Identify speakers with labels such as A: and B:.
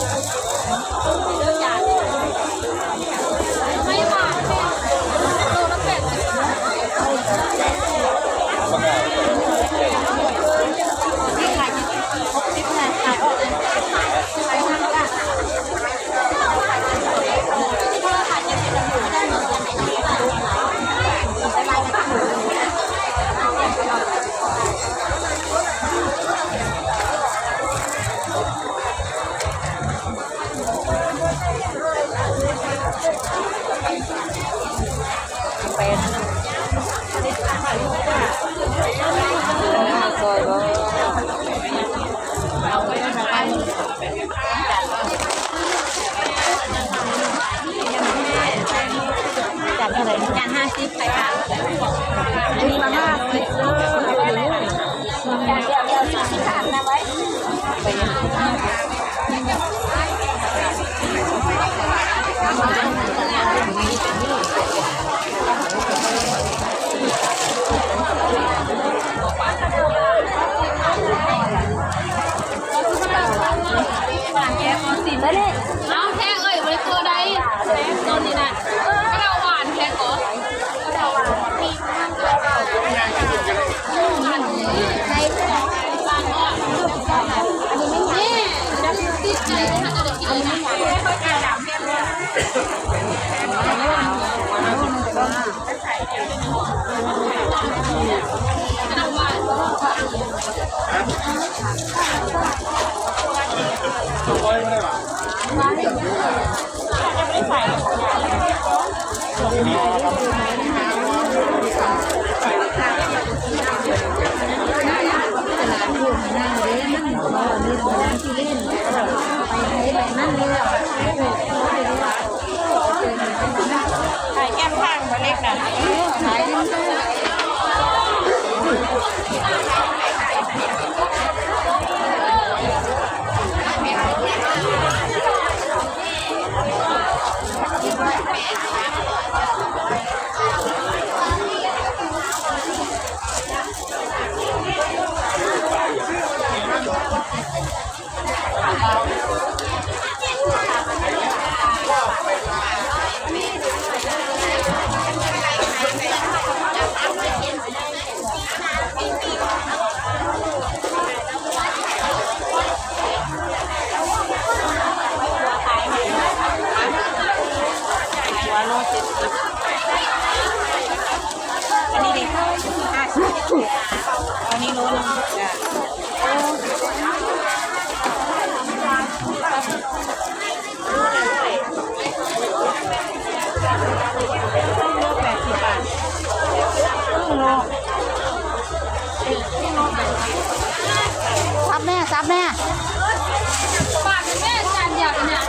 A: Thank you.
B: ซอยบ่จานเท่าไหร่
A: จานห้าสิบไปค่ะ
B: อันนี้มาห้าสิบเออ
A: นี่เอาแท้เอ้ยบริตัวใดตัวนี้นะก็เราหวานแท้ก่อนก็เราหวานมีกระดาหวานใช้บางอะนอันนี้ไม่ใช่ติดใจนะคะจะได้กินเลยนะ
B: แก้มข้างมาเล็กนะ หัวโลเจ็ดสิบอันนี้ดิห้าสิบอันนี้โลนึงจ้ะแปดสิบบาทครึ่งโล
A: ซับแม่ซับแม่บาทแม่จานเดียวเนี่ย